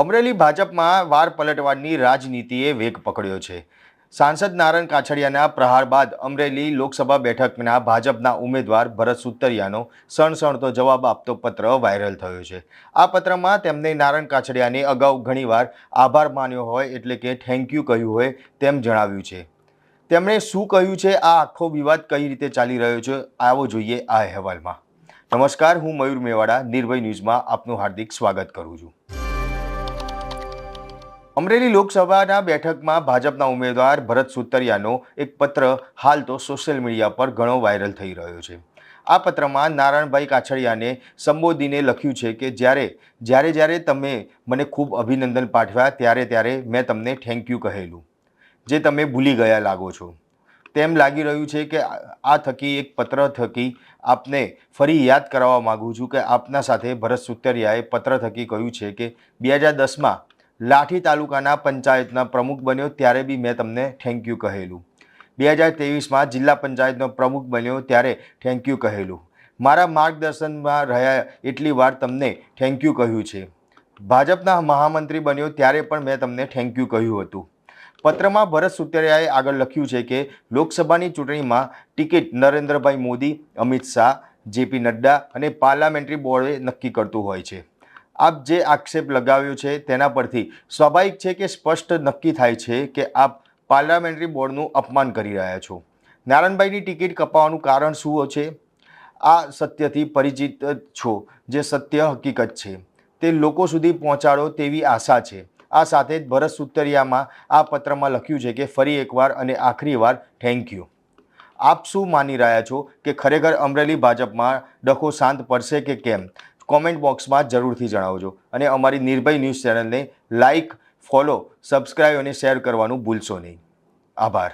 અમરેલી ભાજપમાં વાર પલટવાની રાજનીતિએ વેગ પકડ્યો છે. સાંસદ નારણ કાછડિયાના પ્રહાર બાદ અમરેલી લોકસભા બેઠકના ભાજપના ઉમેદવાર ભરત સુતરિયાનો સણસણતો જવાબ આપતો પત્ર વાયરલ થયો છે. આ પત્રમાં તેમણે નારણ કાછડિયાને અગાઉ ઘણીવાર આભાર માન્યો હોય એટલે કે થેન્ક યુ કહ્યું હોય તેમ જણાવ્યું છે. તેમણે શું કહ્યું છે? આ આખો વિવાદ કઈ રીતે ચાલી રહ્યો છે? આવો જોઈએ આ અહેવાલમાં. નમસ્કાર, હું મયુર મેવાડા, નિર્ભય ન્યૂઝમાં આપનું હાર્દિક સ્વાગત કરું છું. અમરેલી લોકસભાના બેઠકમાં ભાજપના ઉમેદવાર ભરત સુતરિયાનો એક પત્ર હાલ તો સોશિયલ મીડિયા પર ઘણો વાયરલ થઈ રહ્યો છે. આ પત્રમાં નારાયણભાઈ કાછડિયાને સંબોધીને લખ્યું છે કે, જ્યારે જ્યારે જ્યારે તમે મને ખૂબ અભિનંદન પાઠવ્યા, ત્યારે ત્યારે મેં તમને થેન્ક યુ કહેલું, જે તમે ભૂલી ગયા લાગો છો. તેમ લાગી રહ્યું છે કે, આ થકી, એક પત્ર થકી આપને ફરી યાદ કરાવવા માગું છું કે આપના સાથે ભરત સુતરિયાએ પત્ર થકી કહ્યું છે કે, બે હજાર દસમાં લાઠી તાલુકાના પંચાયતના પ્રમુખ બન્યો ત્યારે બી મેં તમને થેન્ક યુ કહેલું. બે હજાર ત્રેવીસમાં જિલ્લા પંચાયતનો પ્રમુખ બન્યો ત્યારે થેન્ક યુ કહેલું. મારા માર્ગદર્શનમાં રહ્યા એટલી વાર તમને થેન્ક યુ કહ્યું છે. ભાજપના મહામંત્રી બન્યો ત્યારે પણ મેં તમને થેન્ક યુ કહ્યું હતું. પત્રમાં ભરત સુતરિયાએ આગળ લખ્યું છે કે, લોકસભાની ચૂંટણીમાં ટિકિટ નરેન્દ્રભાઈ મોદી, અમિત શાહ જેપી નડ્ડા અને પાર્લામેન્ટરી બોર્ડે નક્કી કરતું હોય છે. આપ જે આક્ષેપ લગાવ્યો છે તેના પરથી સ્વાભાવિક છે કે સ્પષ્ટ નક્કી થાય છે કે આપ પાર્લામેન્ટરી બોર્ડનું અપમાન કરી રહ્યા છો. નારાયણભાઈની ટિકિટ કપાવવાનું કારણ શું છે? આ સત્યથી પરિચિત છો, જે સત્ય હકીકત છે. તે લોકો સુધી પહોંચાડો તેવી આશા છે. આ સાથે જ ભરત સુતરિયામાં આ પત્રમાં લખ્યું છે કે ફરી એકવાર અને આખરી વાર થેન્ક યુ આપ શું માની રહ્યા છો કે ખરેખર અમરેલી ભાજપમાં ડખો શાંત પડશે કે કેમ? કોમેન્ટ બોક્સમાં જરૂરથી જણાવજો. અને અમારી નિર્ભય ન્યૂઝ ચેનલને લાઇક ફોલો સબસ્ક્રાઈબ અને શેર કરવાનું ભૂલશો નહીં. આભાર.